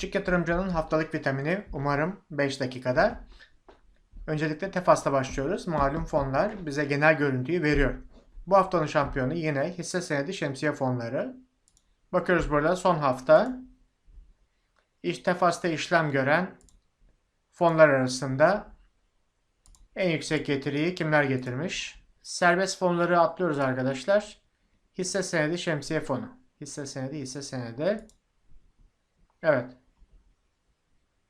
Küçük yatırımcının haftalık vitamini umarım 5 dakikada. Öncelikle Tefas'ta başlıyoruz. Malum fonlar bize genel görüntüyü veriyor. Bu haftanın şampiyonu yine hisse senedi şemsiye fonları. Bakıyoruz burada son hafta. İş Tefas'ta işlem gören fonlar arasında en yüksek getiriyi kimler getirmiş? Serbest fonları atlıyoruz arkadaşlar. Hisse senedi şemsiye fonu. Hisse senedi hisse senedi. Evet.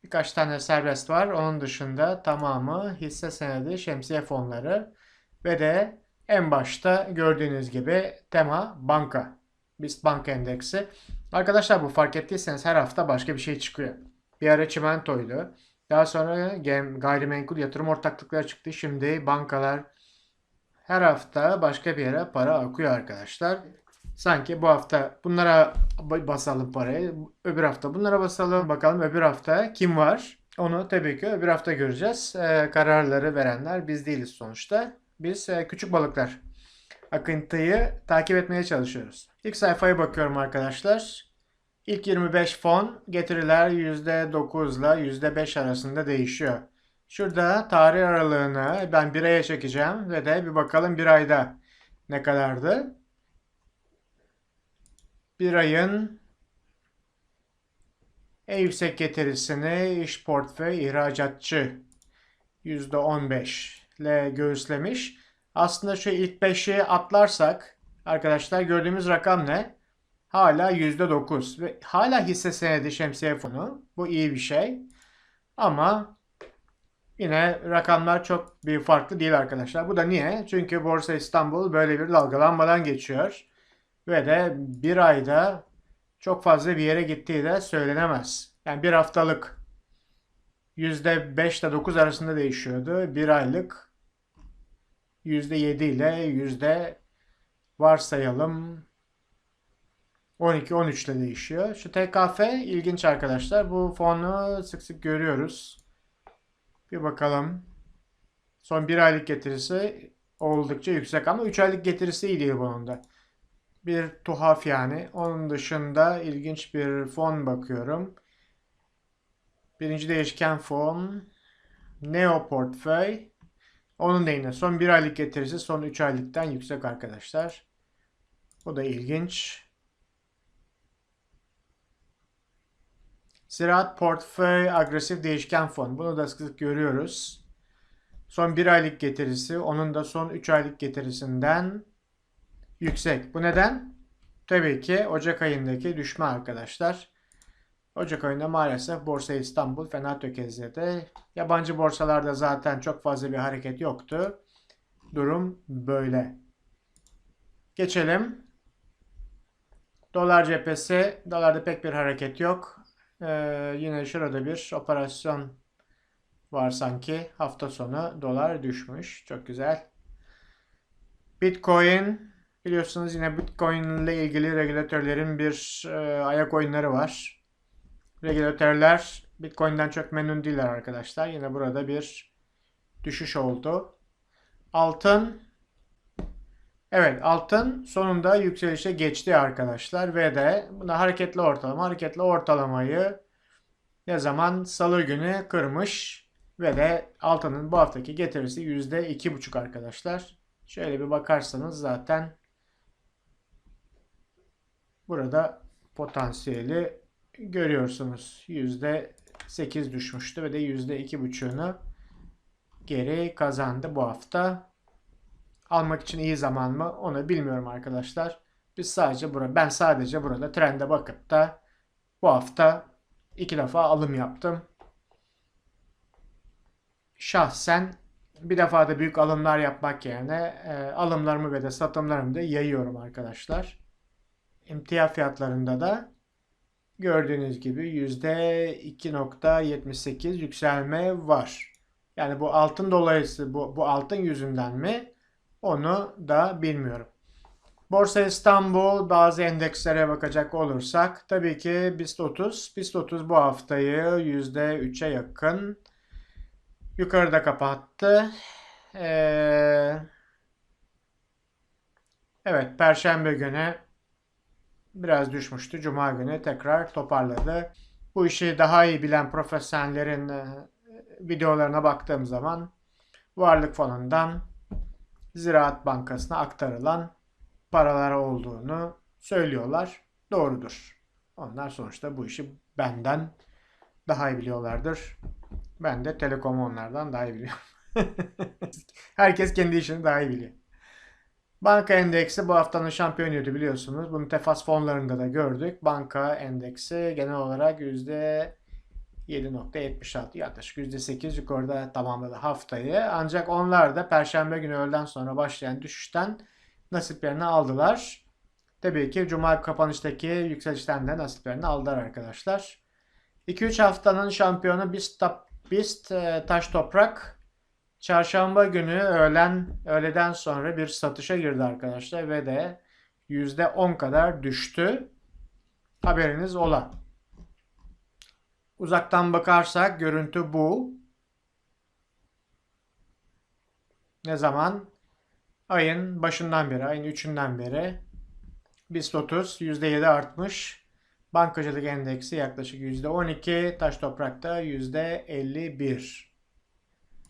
Birkaç tane serbest var. Onun dışında tamamı hisse senedi şemsiye fonları ve de en başta gördüğünüz gibi tema banka. BIST banka endeksi. Arkadaşlar bu fark ettiyseniz her hafta başka bir şey çıkıyor. Bir ara çimentoydu. Daha sonra gayrimenkul yatırım ortaklıkları çıktı. Şimdi bankalar her hafta başka bir yere para akıyor arkadaşlar. Sanki bu hafta bunlara basalım parayı, öbür hafta bunlara basalım. Bakalım öbür hafta kim var? Onu tabii ki öbür hafta göreceğiz. Ee, kararları verenler biz değiliz sonuçta. Biz e, küçük balıklar. Akıntıyı takip etmeye çalışıyoruz. İlk sayfaya bakıyorum arkadaşlar. İlk 25 fon getiriler %9 ile %5 arasında değişiyor. Şurada tarih aralığını ben bir aya çekeceğim ve de bir bakalım bir ayda ne kadardı. Bir ayın en yüksek getirisini iş portföy ihracatçı %15 ile göğüslemiş. Aslında şu ilk 5'i atlarsak arkadaşlar gördüğümüz rakam ne? Hala %9 ve hala hisse senedi şemsiye fonu. Bu iyi bir şey. Ama yine rakamlar çok bir farklı değil arkadaşlar. Bu da niye? Çünkü Borsa İstanbul böyle bir dalgalanmadan geçiyor. Ve de bir ayda çok fazla bir yere gittiği de söylenemez. Yani bir haftalık %5 ile 9 arasında değişiyordu. Bir aylık %7 ile yüzde varsayalım 12-13 ile değişiyor. Şu TKF ilginç arkadaşlar. Bu fonu sık sık görüyoruz. Bir bakalım. Son bir aylık getirisi oldukça yüksek ama 3 aylık getirisi iyi değil bunun da. Bir tuhaf yani. Onun dışında ilginç bir fon bakıyorum. Birinci değişken fon. Neo Portföy. Onun da yine son bir aylık getirisi son 3 aylıktan yüksek arkadaşlar. Bu da ilginç. Ziraat Portföy Agresif Değişken Fon. Bunu da sık sık görüyoruz. Son bir aylık getirisi onun da son 3 aylık getirisinden yüksek. Bu neden? Tabii ki Ocak ayındaki düşme arkadaşlar. Ocak ayında maalesef Borsa İstanbul fena tökezledi. Yabancı borsalarda zaten çok fazla bir hareket yoktu. Durum böyle. Geçelim. Dolar cephesi. Dolarda pek bir hareket yok. Ee, yine şurada bir operasyon var sanki. Hafta sonu dolar düşmüş. Çok güzel. Bitcoin biliyorsunuz yine Bitcoin ile ilgili regülatörlerin bir e, ayak oyunları var. Regülatörler Bitcoin'den çok memnun değiller arkadaşlar. Yine burada bir düşüş oldu. Altın Evet altın sonunda yükselişe geçti arkadaşlar ve de buna hareketli ortalama hareketli ortalamayı ne zaman salı günü kırmış ve de altının bu haftaki getirisi %2,5 arkadaşlar. Şöyle bir bakarsanız zaten burada potansiyeli görüyorsunuz. %8 düşmüştü ve de %2,5'unu geri kazandı bu hafta. Almak için iyi zaman mı onu bilmiyorum arkadaşlar. Biz sadece burada ben sadece burada trende bakıp da bu hafta iki defa alım yaptım. Şahsen bir defa da büyük alımlar yapmak yerine e, alımlarımı ve de satımlarımı da yayıyorum arkadaşlar. Emtia fiyatlarında da gördüğünüz gibi %2.78 yükselme var. Yani bu altın dolayısı bu, bu altın yüzünden mi? Onu da bilmiyorum. Borsa İstanbul bazı endekslere bakacak olursak tabii ki BIST 30. BIST 30 bu haftayı %3'e yakın yukarıda kapattı. Ee, evet Perşembe günü biraz düşmüştü. Cuma günü tekrar toparladı. Bu işi daha iyi bilen profesyonellerin e, videolarına baktığım zaman Varlık Fonu'ndan Ziraat Bankası'na aktarılan paralar olduğunu söylüyorlar. Doğrudur. Onlar sonuçta bu işi benden daha iyi biliyorlardır. Ben de Telekom'u onlardan daha iyi biliyorum. Herkes kendi işini daha iyi biliyor. Banka endeksi bu haftanın şampiyonuydu biliyorsunuz. Bunu tefas fonlarında da gördük. Banka endeksi genel olarak %7.76 yaklaşık %8 yukarıda tamamladı haftayı. Ancak onlar da perşembe günü öğleden sonra başlayan düşüşten nasiplerini aldılar. Tabii ki Cuma kapanıştaki yükselişten de nasiplerini aldılar arkadaşlar. 2-3 haftanın şampiyonu BIST, BIST e, Taş Toprak Çarşamba günü öğlen öğleden sonra bir satışa girdi arkadaşlar ve de %10 kadar düştü. Haberiniz ola. Uzaktan bakarsak görüntü bu. Ne zaman? Ayın başından beri, ayın 3'ünden beri BIST 30 %7 artmış. Bankacılık endeksi yaklaşık %12, taş toprakta %51.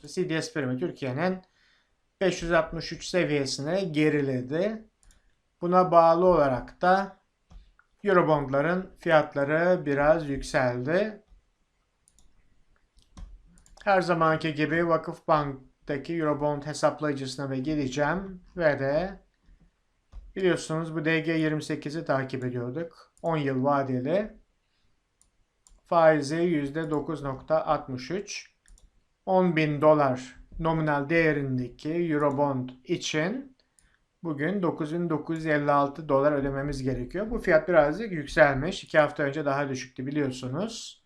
CDS primi Türkiye'nin 563 seviyesine geriledi. Buna bağlı olarak da Eurobondların fiyatları biraz yükseldi. Her zamanki gibi Vakıfbank'taki Eurobond hesaplayıcısına ve geleceğim ve de biliyorsunuz bu DG28'i takip ediyorduk. 10 yıl vadeli. Faizi %9.63. 10 bin dolar nominal değerindeki Eurobond için bugün 9956 dolar ödememiz gerekiyor. Bu fiyat birazcık yükselmiş. 2 hafta önce daha düşüktü biliyorsunuz.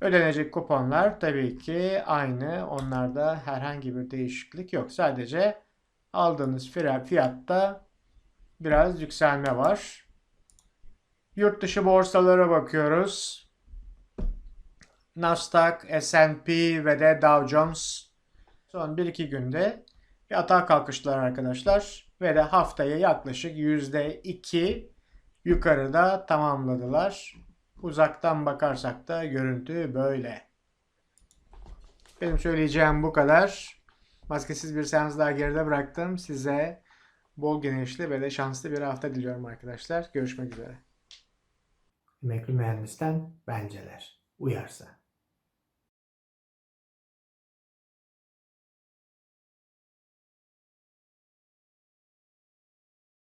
Ödenecek kuponlar tabii ki aynı. Onlarda herhangi bir değişiklik yok. Sadece aldığınız fiyatta biraz yükselme var. Yurt dışı borsalara bakıyoruz. Nasdaq, S&P ve de Dow Jones son 1-2 günde bir atağa kalkıştılar arkadaşlar. Ve de haftaya yaklaşık %2 yukarıda tamamladılar. Uzaktan bakarsak da görüntü böyle. Benim söyleyeceğim bu kadar. Maskesiz bir seans daha geride bıraktım. Size bol güneşli ve de şanslı bir hafta diliyorum arkadaşlar. Görüşmek üzere. Emekli mühendisten benceler. Uyarsa.